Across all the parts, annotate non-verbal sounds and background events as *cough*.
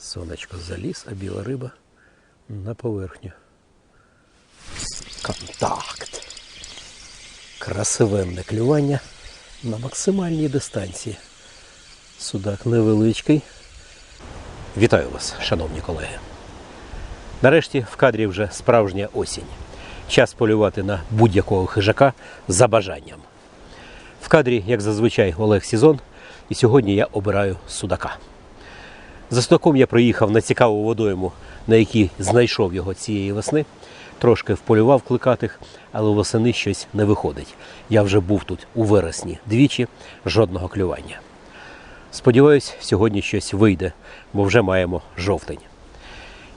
Сонечко заліз, а біла риба на поверхню. Контакт. Красивенне клювання на максимальній дистанції. Судак невеличкий. Вітаю вас, шановні колеги. Нарешті в кадрі вже справжня осінь. Час полювати на будь-якого хижака за бажанням. В кадрі, як зазвичай, Олег Сізон, і сьогодні я обираю судака. За судаком я приїхав на цікаву водойму, на якій знайшов його цієї весни. Трошки вполював кликатих, але восени щось не виходить. Я вже був тут у вересні двічі, жодного клювання. Сподіваюсь, сьогодні щось вийде, бо вже маємо жовтень.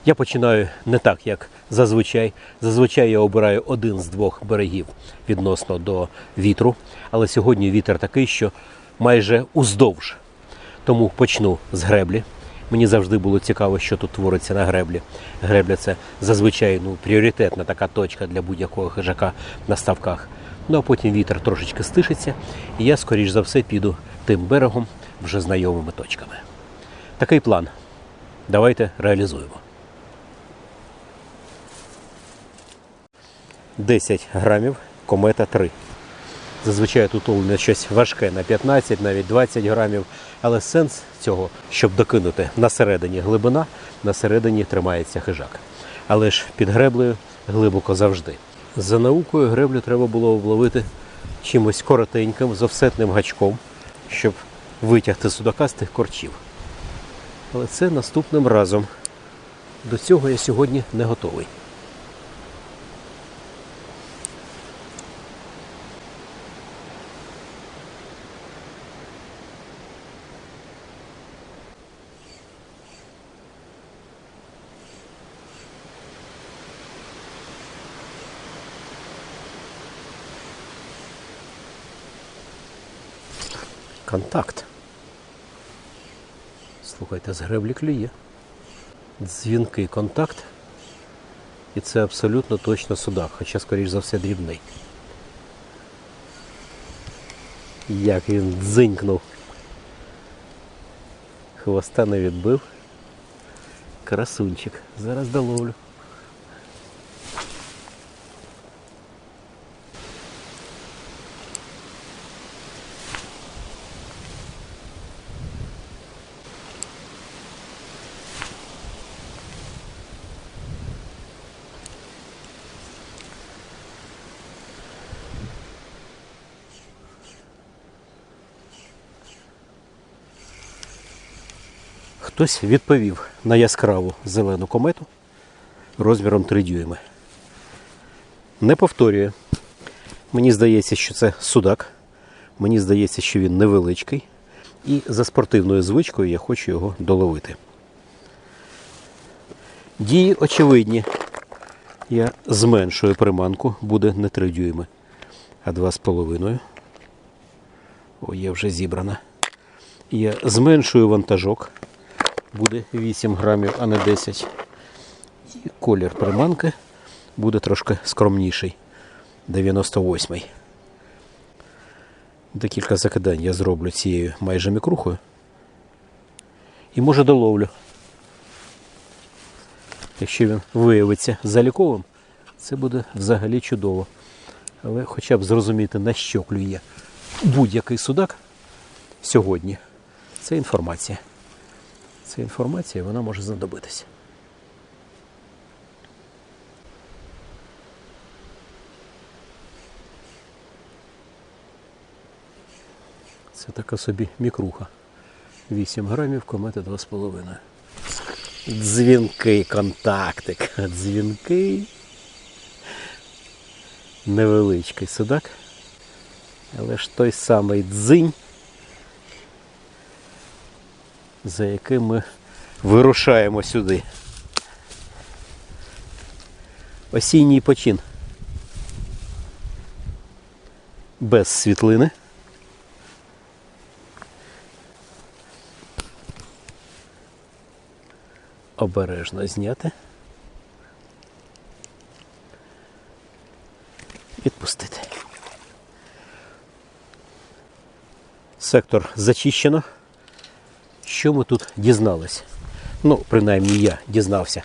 Я починаю не так, як зазвичай. Зазвичай я обираю один з двох берегів відносно до вітру, але сьогодні вітер такий, що майже уздовж. Тому почну з греблі. Мені завжди було цікаво, що тут твориться на греблі. Гребля це зазвичай ну, пріоритетна така точка для будь-якого хижака на ставках. Ну а потім вітер трошечки стишиться, і я, скоріш за все, піду тим берегом вже знайомими точками. Такий план. Давайте реалізуємо. 10 грамів, комета 3. Зазвичай тут уловлено щось важке на 15, навіть 20 грамів. Але сенс цього, щоб докинути на середині глибина, на середині тримається хижак. Але ж під греблею глибоко завжди. За наукою греблю треба було обловити чимось коротеньким, з офсетним гачком, щоб витягти судака з тих корчів. Але це наступним разом. До цього я сьогодні не готовий. Контакт. Слухайте, з греблі клює. Дзвінкий контакт. І це абсолютно точно судак, хоча, скоріш за все, дрібний. Як він дзинькнув. Хвоста не відбив. Красунчик. Зараз доловлю. Хтось відповів на яскраву зелену комету розміром 3 дюйми. Не повторює. Мені здається, що це судак. Мені здається, що він невеличкий. І за спортивною звичкою я хочу його доловити. Дії очевидні. Я зменшую приманку, буде не 3 дюйми, а 2,5. О, є вже зібрана. Я зменшую вантажок буде 8 грамів, а не 10. І колір приманки буде трошки скромніший. 98-й. Декілька закидань я зроблю цією майже мікрухою. І може доловлю. Якщо він виявиться заліковим, це буде взагалі чудово. Але хоча б зрозуміти, на що клює будь-який судак сьогодні. Це інформація. Ця інформація вона може знадобитися. Це така собі мікруха. 8 грамів, комета 2,5. Дзвінкий контактик. Дзвінкий. Невеличкий судак. Але ж той самий дзинь за яким ми вирушаємо сюди. Осінній почин. Без світлини. Обережно зняти. Відпустити. Сектор зачищено. Що ми тут дізналися? Ну, принаймні я дізнався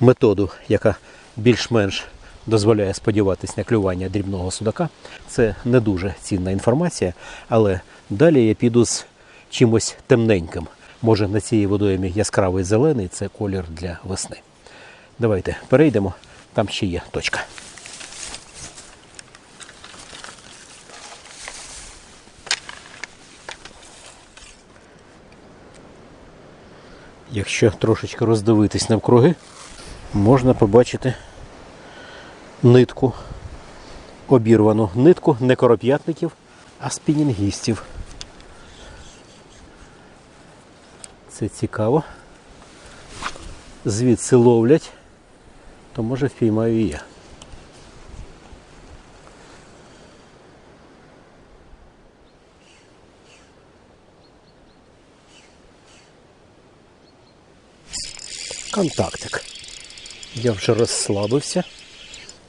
методу, яка більш-менш дозволяє сподіватись на клювання дрібного судака. Це не дуже цінна інформація, але далі я піду з чимось темненьким. Може на цій водоймі яскравий зелений це колір для весни. Давайте перейдемо, там ще є точка. Якщо трошечки роздивитись навкруги, можна побачити нитку, обірвану нитку не короп'ятників, а спінінгістів. Це цікаво. Звідси ловлять, то може впіймаю і я. Контактик. Я вже розслабився.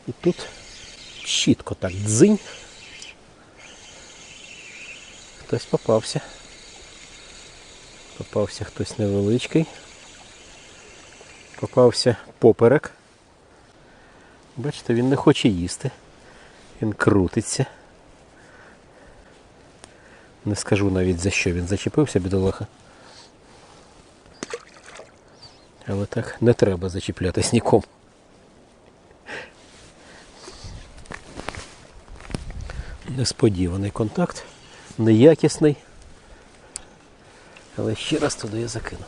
І тут чітко так дзинь. Хтось попався. Попався хтось невеличкий. Попався поперек. Бачите, він не хоче їсти. Він крутиться. Не скажу навіть за що він зачепився, бідолаха. Але так не треба зачіплятись нікому. Несподіваний контакт, неякісний. Але ще раз туди я закину.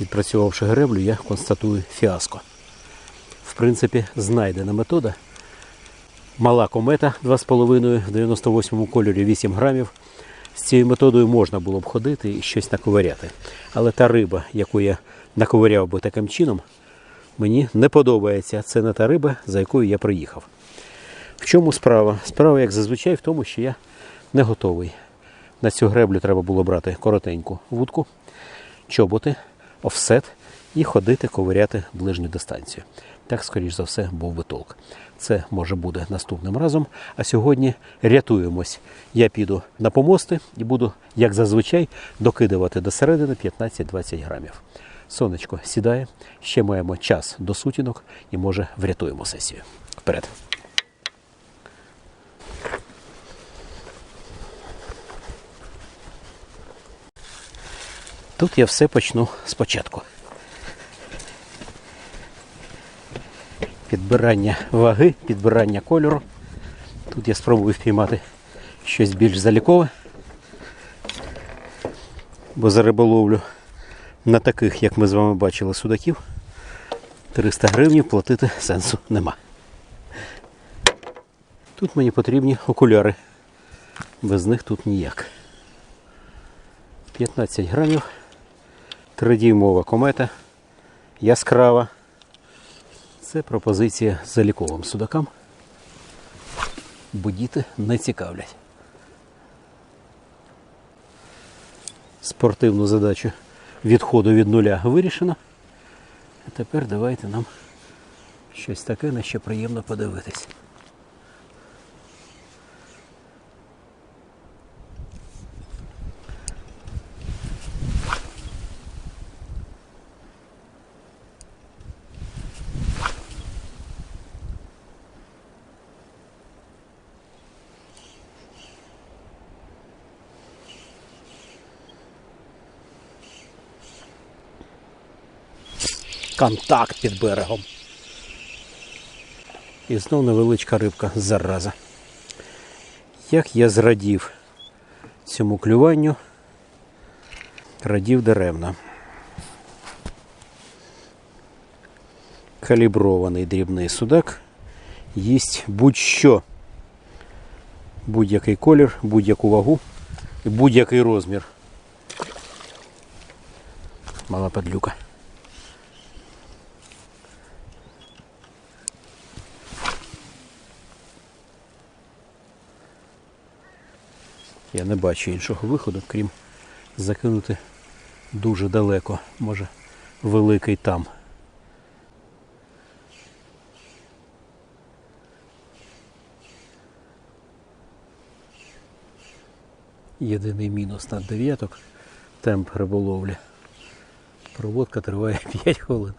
Відпрацювавши греблю, я констатую фіаско. Принципі, знайдена метода. Мала комета 2,5 в 98 кольорі 8 грамів. З цією методою можна було б ходити і щось наковиряти. Але та риба, яку я наковиряв би таким чином, мені не подобається. Це не та риба, за якою я приїхав. В чому справа? Справа, як зазвичай, в тому, що я не готовий. На цю греблю треба було брати коротеньку вудку, чоботи, офсет і ходити ковиряти ближню дистанцію. Так, скоріш за все, був би толк. Це може буде наступним разом. А сьогодні рятуємось. Я піду на помости і буду, як зазвичай, докидувати до середини 15-20 грамів. Сонечко сідає, ще маємо час до сутінок і може врятуємо сесію. Вперед. Тут я все почну спочатку. Підбирання ваги, підбирання кольору. Тут я спробую впіймати щось більш залікове. Бо за риболовлю на таких, як ми з вами бачили, судаків 300 гривень платити сенсу нема. Тут мені потрібні окуляри. Без них тут ніяк. 15 грамів. Тридіймова комета. Яскрава. Це пропозиція заліковим судакам. Бо діти не цікавлять. Спортивну задачу відходу від нуля вирішено. А тепер давайте нам щось таке, на що приємно подивитись. Контакт під берегом. І знов невеличка рибка зараза. Як я зрадів цьому клюванню, радів даремно. Калібрований дрібний судак їсть будь-що, будь-який колір, будь-яку вагу і будь-який розмір. Мала падлюка. Я не бачу іншого виходу, крім закинути дуже далеко. Може великий там. Єдиний мінус на дев'яток темп риболовлі. Проводка триває *laughs* 5 хвилин.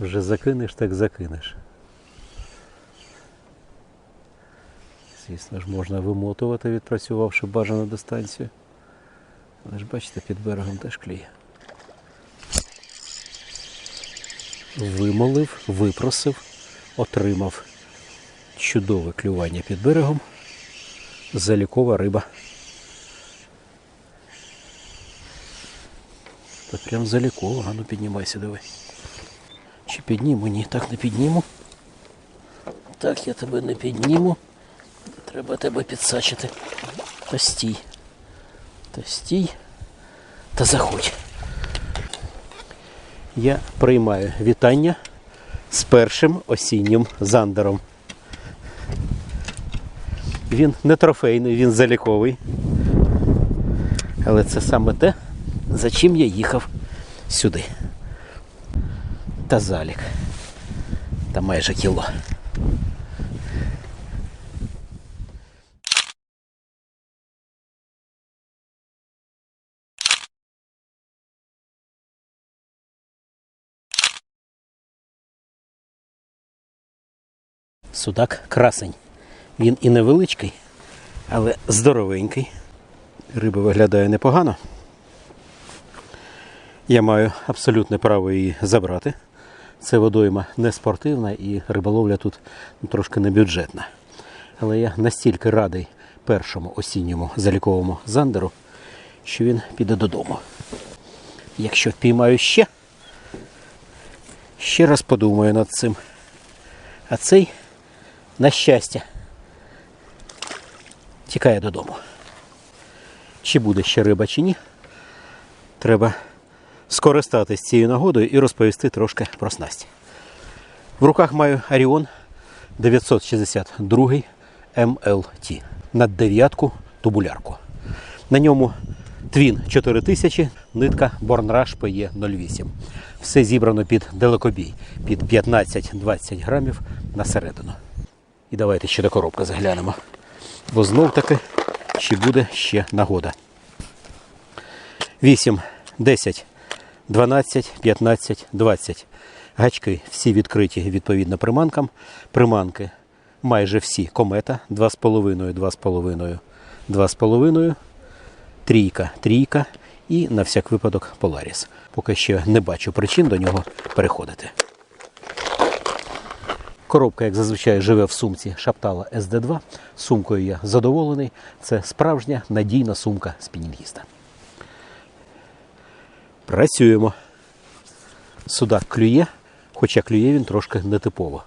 Вже закинеш, так закинеш. Звісно ж, можна вимотувати, відпрацювавши бажану дистанцію. Але ж бачите, під берегом теж кліє. Вимолив, випросив, отримав чудове клювання під берегом. Залікова риба. Та прям залікова, а ну піднімайся, давай. Чи підніму? Ні, так не підніму. Так я тебе не підніму. Треба тебе підсачити. Та стій. Та стій. Та заходь. Я приймаю вітання з першим осіннім зандером. Він не трофейний, він заліковий. Але це саме те, за чим я їхав сюди. Та залік. Та майже кіло. Судак красень. Він і невеличкий, але здоровенький. Риба виглядає непогано. Я маю абсолютне право її забрати. Це водойма не спортивна і риболовля тут трошки не бюджетна. Але я настільки радий першому осінньому заліковому зандеру, що він піде додому. Якщо впіймаю ще, ще раз подумаю над цим. А цей, на щастя, тікає додому. Чи буде ще риба, чи ні, треба скористатись цією нагодою і розповісти трошки про снасть. В руках маю Оріон 962 МЛТ на дев'ятку тубулярку. На ньому твін 4000, нитка Bornrush PE08. Все зібрано під далекобій, під 15-20 грамів на середину. І давайте ще до коробки заглянемо. Бо знов таки чи буде ще нагода. 8, 10, 12, 15, 20. Гачки всі відкриті відповідно приманкам. Приманки майже всі комета 2,5, 2,5, 2,5, трійка, трійка і на всяк випадок Polaris. Поки що не бачу причин до нього переходити. Коробка, як зазвичай, живе в сумці Шаптала SD2. Сумкою я задоволений. Це справжня надійна сумка спінінгіста. Працюємо. Судак клює, хоча клює він трошки нетипово.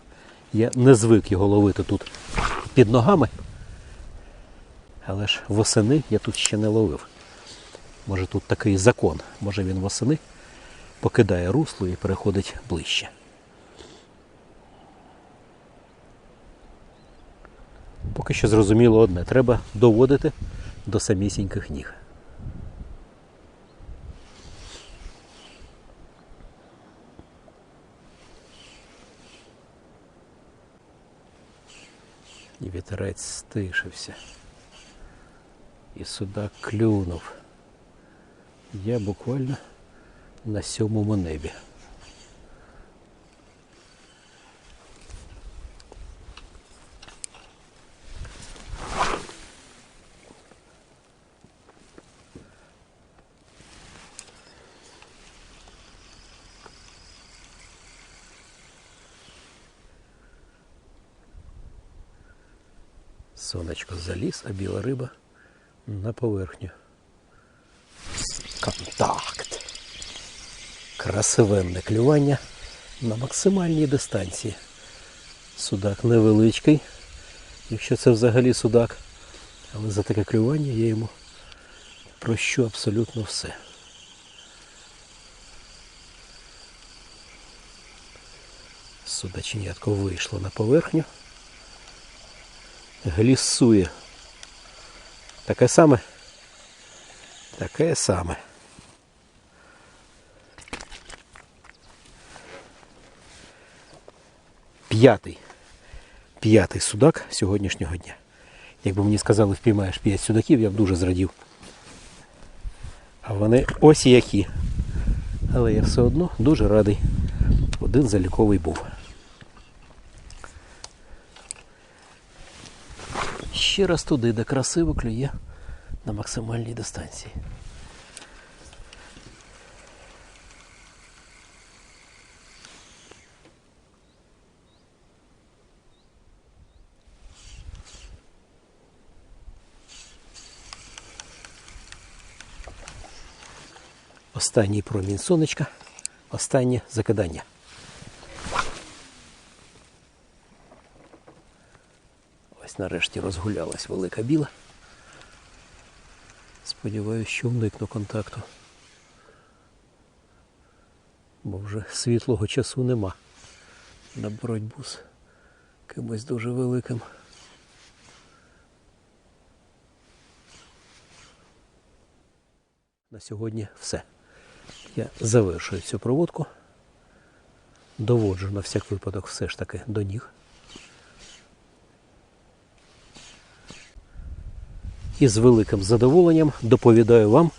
Я не звик його ловити тут під ногами. Але ж восени я тут ще не ловив. Може тут такий закон. Може він восени покидає русло і переходить ближче. Поки що зрозуміло одне, треба доводити до самісіньких ніг. І вітерець стишився. І судак клюнув. Я буквально на сьомому небі. Сонечко заліз, а біла риба на поверхню. Контакт. Красивенне клювання на максимальній дистанції. Судак невеличкий, якщо це взагалі судак. Але за таке клювання я йому прощу абсолютно все. Судаченятко вийшло на поверхню. Глісує. Таке саме. Таке саме. П'ятий. П'ятий судак сьогоднішнього дня. Якби мені сказали, впіймаєш 5 судаків, я б дуже зрадів. А вони ось які. Але я все одно дуже радий. Один заліковий був. Ще раз туди, де красиво клює на максимальній дистанції. Останній промінь сонечка, останнє закидання. Ось нарешті розгулялась велика біла. Сподіваюсь, що уникну контакту. Бо вже світлого часу нема на боротьбу з кимось дуже великим. На сьогодні все. Я завершую цю проводку. Доводжу на всяк випадок все ж таки до ніг. І з великим задоволенням доповідаю вам,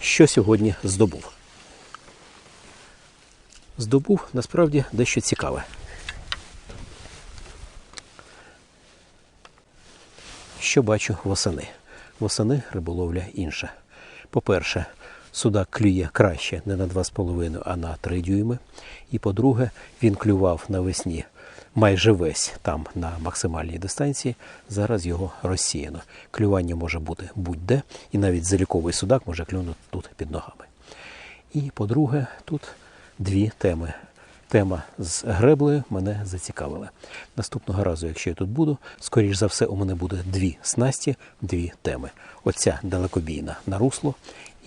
що сьогодні здобув. Здобув насправді дещо цікаве. Що бачу восени? Восени риболовля інша. По-перше, судак клює краще не на 2,5, а на 3 дюйми. І по-друге, він клював навесні майже весь там на максимальній дистанції. Зараз його розсіяно. Клювання може бути будь-де, і навіть заліковий судак може клюнути тут під ногами. І по-друге, тут дві теми. Тема з греблею мене зацікавила. Наступного разу, якщо я тут буду, скоріш за все, у мене буде дві снасті, дві теми. Оця далекобійна на русло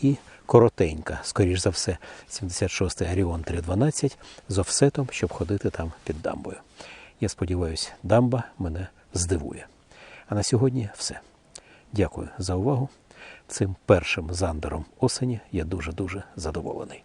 і коротенька, скоріш за все, 76-й Аріон 312 з офсетом, щоб ходити там під дамбою. Я сподіваюся, дамба мене здивує. А на сьогодні все. Дякую за увагу. Цим першим зандером осені я дуже-дуже задоволений.